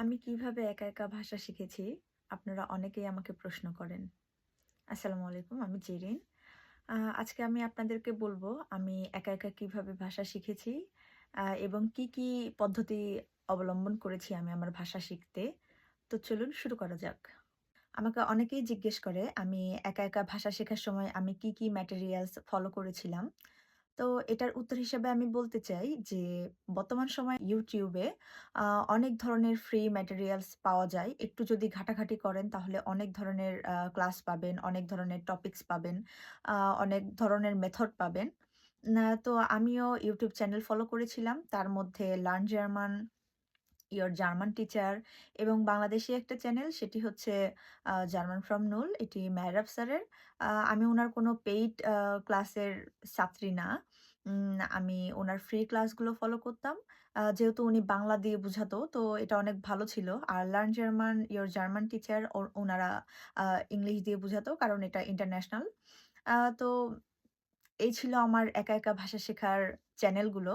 আমি কীভাবে একা, একা ভাষা শিখেছি? আপনারা অনেকেই আমাকে প্রশ্ন করেন। আসসালামু আলাইকুম, আমি জেরিন। আজকে আমি আপনাদেরকে বলব আমি একা, একা কীভাবে ভাষা শিখেছি এবং কি, কি পদ্ধতি অবলম্বন করেছি আমি আমার ভাষা শিখতে। তো চলুন শুরু করা যাক। আমাকে অনেকেই জিজ্ঞেস করে আমি একা, একা ভাষা শেখার সময় আমি কি, কি ম্যাটেরিয়ালস ফলো করেছিলাম। তো এটার উত্তর হিসেবে আমি বলতে চাই যে বর্তমান সময় ইউটিউবে অনেক ধরনের ফ্রি ম্যাটেরিয়ালস পাওয়া যায়। একটু যদি ঘাটাঘাটি করেন তাহলে অনেক ধরনের ক্লাস পাবেন, অনেক ধরনের টপিকস পাবেন, অনেক ধরনের মেথড পাবেন। তো আমিও ইউটিউব চ্যানেল ফলো করেছিলাম। তার মধ্যে learn German, your German teacher এবং বাংলাদেশী একটা চ্যানেল সেটি হচ্ছে জার্মান ফ্রম নুল এটি মেহরাব স্যারের। আমি ওনার কোনো পেইড ক্লাসের ছাত্রী না। আমি ওনার ফ্রি ক্লাসগুলো ফলো করতাম। যেহেতু উনি বাংলা দিয়ে বুঝাতো তো এটা অনেক ভালো ছিল। আর learn German, your German teacher ও উনারা ইংলিশ দিয়ে বুঝাতো কারণ এটা ইন্টারন্যাশনাল। তো এই ছিল আমার একা, একা ভাষা শেখার চ্যানেলগুলো।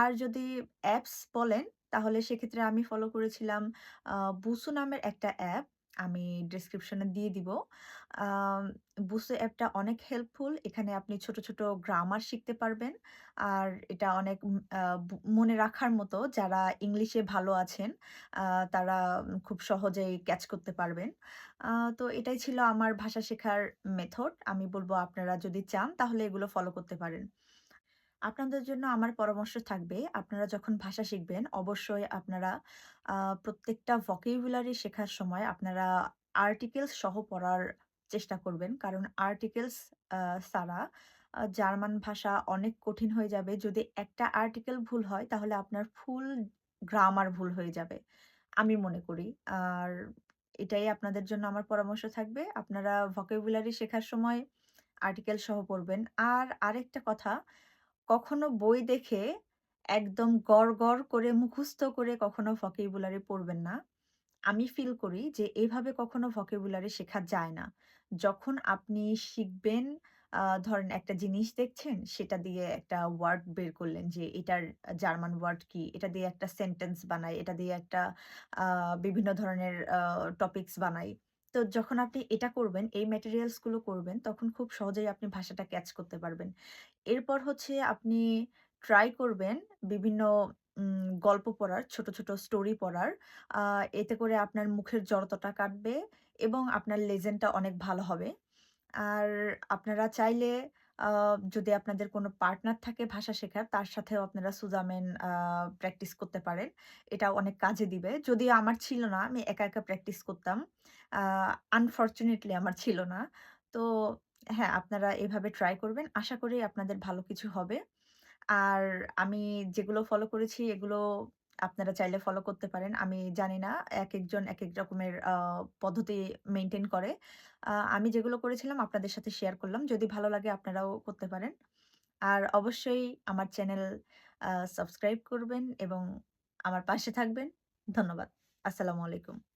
আর যদি অ্যাপস বলেন তাহলে সেক্ষেত্রে আমি ফলো করেছিলাম বুসু নামের একটা অ্যাপ। আমি ডেসক্রিপশনে দিয়ে দিব। বুসু অ্যাপটা অনেক হেল্পফুল। এখানে আপনি ছোট, ছোট গ্রামার শিখতে পারবেন। আর এটা অনেক মনে রাখার মতো যারা ইংলিশে ভালো আছেন তারা খুব সহজেই ক্যাচ করতে পারবেন। তো এটাই ছিল আমার ভাষা শেখার মেথড। আমি বলব আপনারা যদি চান তাহলে এগুলো ফলো করতে পারেন। আপনাদের জন্য আমার পরামর্শ থাকবে, আপনারা যখন ভাষা শিখবেন অবশ্যই আপনারা প্রত্যেকটা vocabulary শেখার সময় আপনারা আর্টিকেলস সহ পড়ার চেষ্টা করবেন। কারণ আর্টিকেলস ছাড়া জার্মান ভাষা অনেক কঠিন হয়ে যাবে। যদি একটা আর্টিকেল ভুল হয় তাহলে আপনার ফুল গ্রামার ভুল হয়ে যাবে। আমি মনে করি। আর এটাই আপনাদের জন্য আমার পরামর্শ থাকবে। আপনারা vocabulary শেখার সময় আর্টিকেল সহ পড়বেন। আর আরেকটা কথা কখনো বই দেখে একদম গড়, গড় করে মুখস্থ করে কখনো vocabulary পড়বেন না। আমি ফিল করি যে এভাবে কখনো vocabulary শেখা যায় না। যখন আপনি শিখবেন ধরেন একটা জিনিস দেখছেন, সেটা দিয়ে একটা ওয়ার্ড বের করলেন যে এটার জার্মান ওয়ার্ড কি? এটা দিয়ে একটা সেন্টেন্স বানাই, এটা দিয়ে একটা বিভিন্ন ধরনের টপিকস বানাই। তো যখন আপনি এটা করবেন, এই ম্যাটেরিয়ালসগুলো করবেন, তখন খুব সহজেই আপনি ভাষাটা ক্যাচ করতে পারবেন। এরপর হচ্ছে আপনি ট্রাই করবেন বিভিন্ন গল্প পড়ার, ছোট, ছোট স্টোরি পড়ার। এতে করে আপনার মুখের জড়তাটা কাটবে এবং আপনার লেজেন্ডটা অনেক ভালো হবে। আর আপনারা চাইলে যদি আপনাদের কোনো পার্টনার থাকে ভাষা শেখার, তার সাথেও আপনারা সুজামেন প্র্যাকটিস করতে পারেন। এটা অনেক কাজে দিবে। যদিও আমার ছিল না, আমি একা, একা প্র্যাকটিস করতাম। আনফরচুনেটলি আমার ছিল না। তো হ্যাঁ, আপনারা এভাবে ট্রাই করবেন। আশা করি আপনাদের ভালো কিছু হবে। আর আমি যেগুলো ফলো করেছি এগুলো আপনারা চাইলে ফলো করতে পারেন। আমি জানি না এক একজন এক এক রকমের পদ্ধতি মেনটেন করে। আমি যেগুলো করেছিলাম আপনাদের সাথে শেয়ার করলাম। যদি ভালো লাগে আপনারাও করতে পারেন। আর অবশ্যই আমার চ্যানেল সাবস্ক্রাইব করবেন এবং আমার পাশে থাকবেন। ধন্যবাদ। আসসালামু আলাইকুম।